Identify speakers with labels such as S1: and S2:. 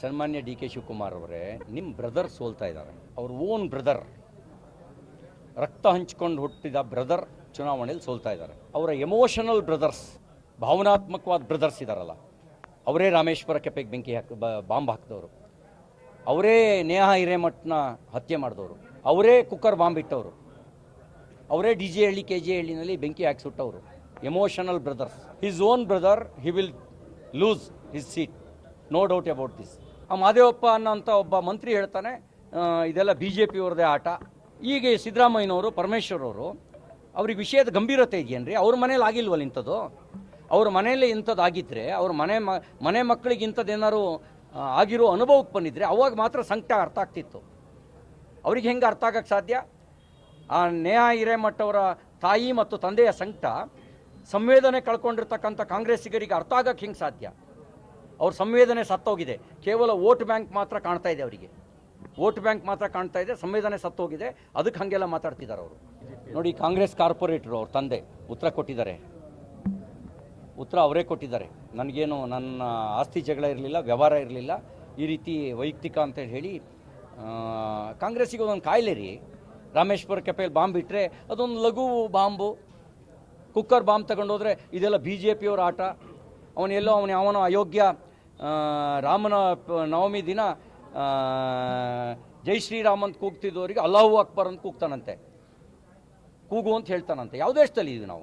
S1: ಸನ್ಮಾನ್ಯ D K Shivakumar ಅವರೇ ನಿಮ್ಮ ಬ್ರದರ್ ಸೋಲ್ತಾ ಇದ್ದಾರೆ ಅವ್ರ ಓನ್ ಬ್ರದರ್ ರಕ್ತ ಹಂಚ್ಕೊಂಡು ಹುಟ್ಟಿದ ಬ್ರದರ್ ಚುನಾವಣೆಯಲ್ಲಿ ಸೋಲ್ತಾ ಇದ್ದಾರೆ ಅವರ ಎಮೋಷನಲ್ ಬ್ರದರ್ಸ್ ಭಾವನಾತ್ಮಕವಾದ ಬ್ರದರ್ಸ್ ಇದ್ದಾರಲ್ಲ ಅವರೇ ರಾಮೇಶ್ವರ ಕೆಪೆಗೆ ಬೆಂಕಿ ಹಾಕಿ ಬಾಂಬ್ ಹಾಕಿದವರು. ಅವರೇ ನೇಹ ಹಿರೇಮಠನ ಹತ್ಯೆ ಮಾಡಿದವರು. ಅವರೇ ಕುಕ್ಕರ್ ಬಾಂಬ್ ಇಟ್ಟವರು. ಅವರೇ D J Halli, K J ಹಳ್ಳಿನಲ್ಲಿ ಬೆಂಕಿ ಹಾಕಿ ಸುಟ್ಟವರು emotional brothers his own brother he will lose his seat no doubt about this ಆ ಮಾದೇವಪ್ಪ ಅನ್ನೋಂಥ ಒಬ್ಬ ಮಂತ್ರಿ ಹೇಳ್ತಾನೆ ಇದೆಲ್ಲ ಬಿ ಜೆ ಪಿಯವ್ರದೇ ಆಟ. ಈಗ ಸಿದ್ದರಾಮಯ್ಯನವರು ಪರಮೇಶ್ವರ್ ಅವರು ಅವ್ರಿಗೆ ವಿಷಯದ ಗಂಭೀರತೆ ಇದೆಯೇನ್ರಿ? ಅವ್ರ ಮನೇಲಿ ಆಗಿಲ್ವಲ್ಲ ಇಂಥದ್ದು? ಅವ್ರ ಮನೆಯಲ್ಲಿ ಇಂಥದ್ದು ಆಗಿದ್ದರೆ ಅವ್ರ ಮನೆ ಮನೆ ಮಕ್ಕಳಿಗೆ ಇಂಥದ್ದು ಏನಾದ್ರು ಆಗಿರೋ ಅನುಭವಕ್ಕೆ ಬಂದಿದ್ರೆ ಅವಾಗ ಮಾತ್ರ ಸಂಕಟ ಅರ್ಥ ಆಗ್ತಿತ್ತು. ಅವ್ರಿಗೆ ಹೆಂಗೆ ಅರ್ಥ ಆಗಕ್ಕೆ ಸಾಧ್ಯ? ಆ ನೇಹ ಹಿರೇಮಠವರ ತಾಯಿ ಮತ್ತು ತಂದೆಯ ಸಂಕಟ, ಸಂವೇದನೆ ಕಳ್ಕೊಂಡಿರ್ತಕ್ಕಂಥ ಕಾಂಗ್ರೆಸ್ಸಿಗರಿಗೆ ಅರ್ಥ ಆಗಕ್ಕೆ ಹೆಂಗೆ ಸಾಧ್ಯ? ಅವ್ರ ಸಂವೇದನೆ ಸತ್ತೋಗಿದೆ. ಕೇವಲ ವೋಟ್ ಬ್ಯಾಂಕ್ ಮಾತ್ರ ಕಾಣ್ತಾ ಇದೆ ಅವರಿಗೆ. ವೋಟ್ ಬ್ಯಾಂಕ್ ಮಾತ್ರ ಕಾಣ್ತಾ ಇದೆ, ಸಂವೇದನೆ ಸತ್ತೋಗಿದೆ. ಅದಕ್ಕೆ ಹಾಗೆಲ್ಲ ಮಾತಾಡ್ತಿದ್ದಾರೆ ಅವರು. ನೋಡಿ, ಕಾಂಗ್ರೆಸ್ ಕಾರ್ಪೊರೇಟ್ರು ಅವ್ರ ತಂದೆ ಉತ್ತರ ಕೊಟ್ಟಿದ್ದಾರೆ. ಉತ್ತರ ಅವರೇ ಕೊಟ್ಟಿದ್ದಾರೆ. ನನಗೇನು ನನ್ನ ಆಸ್ತಿ ಜಗಳ ಇರಲಿಲ್ಲ, ವ್ಯವಹಾರ ಇರಲಿಲ್ಲ. ಈ ರೀತಿ ವೈಯಕ್ತಿಕ ಅಂತ ಹೇಳಿ ಕಾಂಗ್ರೆಸ್ಸಿಗೆ ಒಂದೊಂದು ಕಾಯಿಲೆ ರೀ ರಾಮೇಶ್ವರ ಕೆಪೆಯಲ್ಲಿ ಬಾಂಬ್ ಇಟ್ಟರೆ ಅದೊಂದು ಲಘು ಬಾಂಬು. ಕುಕ್ಕರ್ ಬಾಂಬ್ ತಗೊಂಡೋದ್ರೆ ಇದೆಲ್ಲ ಬಿ ಜೆ ಪಿಯವ್ರ ಆಟ. ಅವನೆಲ್ಲೋ ಅವನು ಯಾವನೋ ಅಯೋಗ್ಯ ರಾಮನ ನವಮಿ ದಿನ ಜೈ ಶ್ರೀರಾಮ್ ಅಂತ ಕೂಗ್ತಿದ್ದವರಿಗೆ ಅಲ್ಲಾಹು ಅಕ್ಬರ್ ಅಂತ ಕೂಗ್ತಾನಂತೆ. ಕೂಗು ಅಂತ ಹೇಳ್ತಾನಂತೆ. ಯಾವುದೇ ದೇಶದಲ್ಲಿ ಇದು ನಾವು?